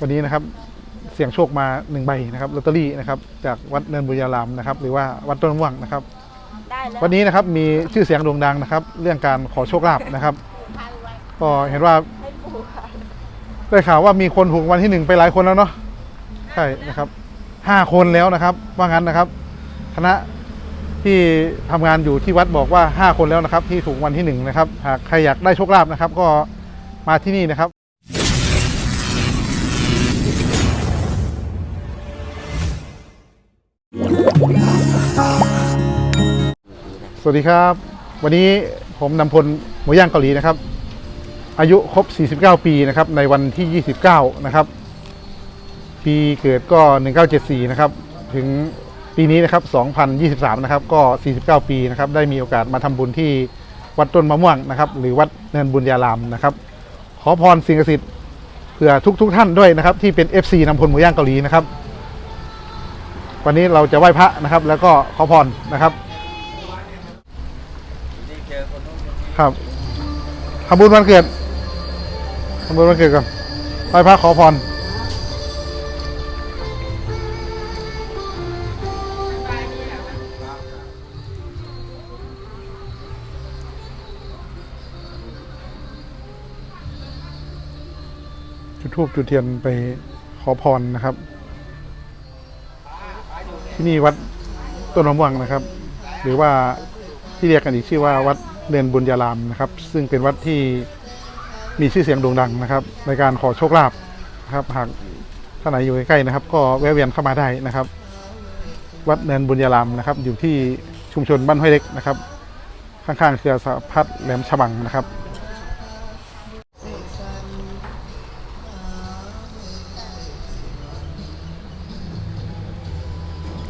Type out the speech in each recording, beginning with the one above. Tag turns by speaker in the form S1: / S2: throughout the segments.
S1: วันนี้นะครับเสี่ยงโชคมาหนึ่งใบนะครับลอตเตอรี่นะครับจากวัดเนินบุญญารามนะครับ หรือว่าวัดต้นม่วงนะครับ
S2: ได้แล้ว
S1: วันนี้นะครับมีชื่อเสียงโด่งดังนะครับ เรื่องการขอโชคลาภนะครับ ก็เห็นว่า
S2: ให้ปู่ค่ะ
S1: ได้ข่าวว่ามีคนถูกวันที่หนึ่งไปหลายคนแล้วเนาะใช่นะครับห้าคนแล้วนะครับ ว่างั้นนะครับ คณะที่ทำงานอยู่ที่วัดบอกว่าห้าคนแล้วนะครับ ที่ถูกวันที่หนึ่งนะครับหากใครอยากได้โชคลาภนะครับ ก็มาที่นี่นะครับ สวัสดีครับ วันนี้ผมนำพลหมูย่างเกาหลีนะครับ อายุครบ 49 ปีนะครับ ในวันที่ 29 นะครับ ปีเกิดก็ 1974 นะครับ ถึงปีนี้นะครับ 2023 นะครับ ก็ 49 ปีนะครับ ได้มีโอกาสมาทำบุญที่วัดต้นมะม่วงนะครับ หรือวัดเนินบุญญารามนะครับ ขอพรสิ่งศักดิ์สิทธิ์เผื่อทุกทุกท่านด้วยนะครับ ที่เป็น FC นำพลหมูย่างเกาหลีนะครับ วันนี้เราจะไหว้พระนะครับ แล้วก็ขอพรนะครับ ครับทำบุญวันเกิดทำบุญวันเกิดก่อนไหว้พระขอพรจุดทูบจุดเทียนไปขอพรนะครับ ที่นี่วัดต้นมะม่วงนะครับ หรือว่าที่เรียกกันอีกชื่อว่าวัด เนินบุญญารามนะครับ ซึ่งเป็นวัดที่มีชื่อเสียงโด่งดังนะครับ ในการขอโชคลาภนะครับ หากท่านไหนอยู่ใกล้ๆนะครับ ก็แวะเวียนเข้ามาได้นะครับ วัดเนินบุญญารามนะครับ อยู่ที่ชุมชนบ้านห้วยเล็กนะครับ ข้างๆเครือสะพัดแหลมฉบังนะครับ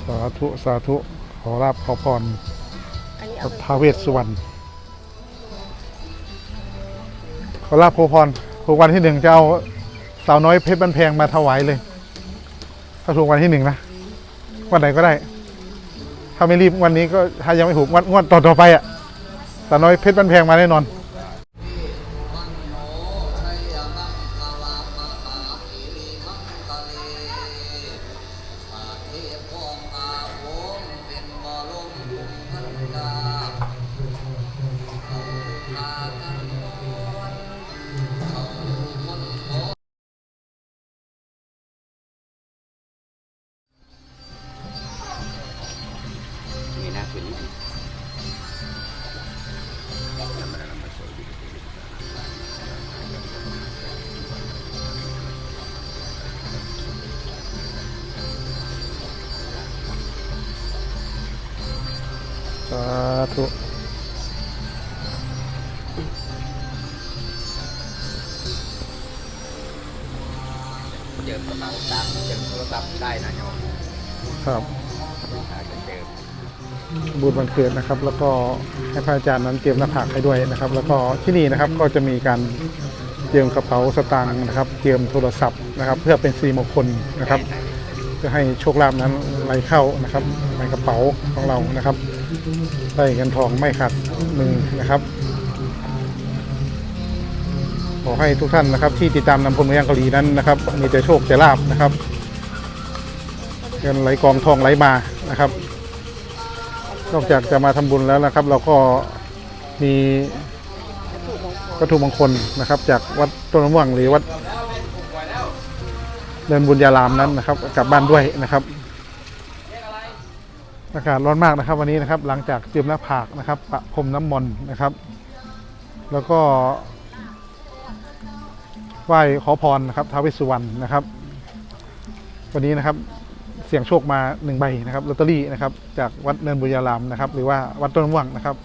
S1: สาธุ สาธุ ขอราบขอพร
S2: อันนี้
S1: พ
S2: เอา
S1: ระ
S2: ไป
S1: ท้าวเวสสุวรรณ ขอลาบขอพรถูกวันที่หนึ่งจะเอาสาวน้อยเพชรบันแพงมาถวายเลย ถ้าถูกวันที่หนึ่งนะวันไหนก็ได้ ถ้าไม่รีบวันนี้ก็ถ้ายังไม่ถูกงวันงวดต่อต่อไปอะสาวน้อยเพชรบันแพงมาแน่นอน
S3: มี
S1: ธุ
S3: เจิมกระเป๋าตังค์เจิมโทรศัพท์ได้นะโยม
S1: ครับ
S3: หาจะเจิม
S1: บุญวันเกิดนะครับ แล้วก็ให้พระอาจารย์นั้นเตรียมหน้าผากให้ด้วยนะครับ แล้วก็ที่นี่นะครับก็จะมีการเตรียมกระเป๋าสตางค์นะครับเตรียมโทรศัพท์นะครับ เพื่อเป็นสีมงคลนะครับเพื่อให้โชคลาภนั้นไหลเข้านะครับในกระเป๋าของเรานะครับ ได้เงินทองไม่ขาดมือนะครับ ขอให้ทุกท่านนะครับ ที่ติดตามนำพลเมืองเกาหลีนั้นนะครับ มีแต่โชคแต่ลาบนะครับเงินไหลกองทองไหลมานะครับ นอกจากจะมาทำบุญแล้วนะครับ เราก็มีวัตถุมงคลนะครับ จากวัดต้นมะม่วงหรือวัดเดินบุญญารามนั้นนะครับ กลับบ้านด้วยนะครับ อากาศร้อนมากนะครับวันนี้นะครับหลังจากเตรียมหน้าผากนะครับประพรมน้ำมนต์นะครับ แล้วก็ไหว้ขอพรนะครับท้าวเวสสุวรรณนะครับ วันนี้นะครับเสี่ยงโชคมาหนึ่งใบนะครับลอตเตอรี่นะครับจากวัดเนินบุญญารามนะครับ หรือว่าวัดต้นม่วงนะครับ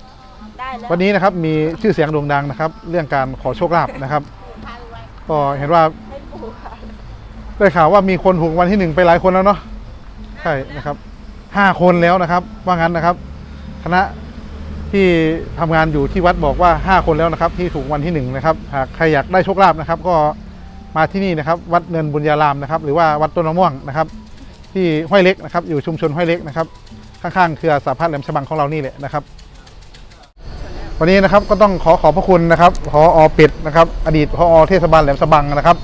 S2: ได้แล้ว
S1: วันนี้นะครับมีชื่อเสียงโด่งดังนะครับ เรื่องการขอโชคลาภนะครับ ก็เห็นว่า
S2: ให้ปู่ค่ะ
S1: ได้ข่าวว่ามีคนถูกวันที่หนึ่งไปหลายคนแล้วเนาะใช่นะครับ ห้าคนแล้วนะครับ ว่างั้นนะครับ คณะที่ทำงานอยู่ที่วัดบอกว่าห้าคนแล้วนะครับ ที่ถูกวันที่หนึ่งนะครับหากใครอยากได้โชคลาภนะครับ ก็มาที่นี่นะครับ วัดเนินบุญญารามนะครับ หรือว่าวัดต้นมะม่วงนะครับ ที่ห้วยเล็กนะครับ อยู่ชุมชนห้วยเล็กนะครับข้างๆเครือสาพัฒน์แหลมฉบังของเรานี่แหละนะครับ วันนี้นะครับก็ต้องขอขอบพระคุณนะครับพออเป็ดนะครับ อดีตพอเทศบาลแหลมฉบังนะครับ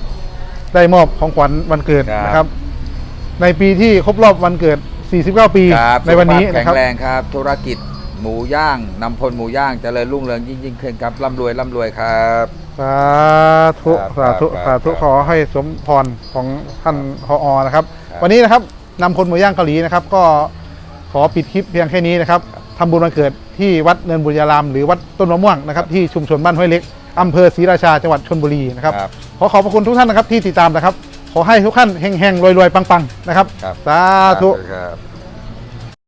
S1: ได้มอบของขวัญวันเกิด
S4: ครับ
S1: นะครับ ในปีที่ครบรอบวันเกิด 49 ปี
S4: ครับ
S1: ในวันนี้
S4: สุขภาพแข็
S1: นะ
S4: ง
S1: ครับ
S4: แรงครับ ธุรกิจหมูย่างนำพลหมูย่างเจริญรุ่งเรืองยิ่งยิ่งขึ้นครับร่ำรวยร่ำรวยครับ
S1: สาธุ
S4: ครับ
S1: สาธุ
S4: ครับ
S1: สาธุ
S4: ครับ
S1: ขอให้สมพรของท่านพออนะครับ
S4: ครับ
S1: วันนี้นะครับนำคนหมูย่างเกาหลีนะครับ ก็ขอปิดคลิปเพียงแค่นี้นะครับทำบุญวันเกิดที่วัดเนินบุญยาราม หรือวัดต้นมะม่วงนะครับที่ชุมชนบ้านห้วยเล็กอำเภอศรีราชาจังหวัดชลบุรีนะครับ
S4: ครับ
S1: ขอขอบพระคุณทุกท่านนะครับที่ติดตามนะครับ ขอให้ทุกท่านเฮงๆรวยๆปังๆนะครับ
S4: ครับ
S1: สาธุ
S4: ครับ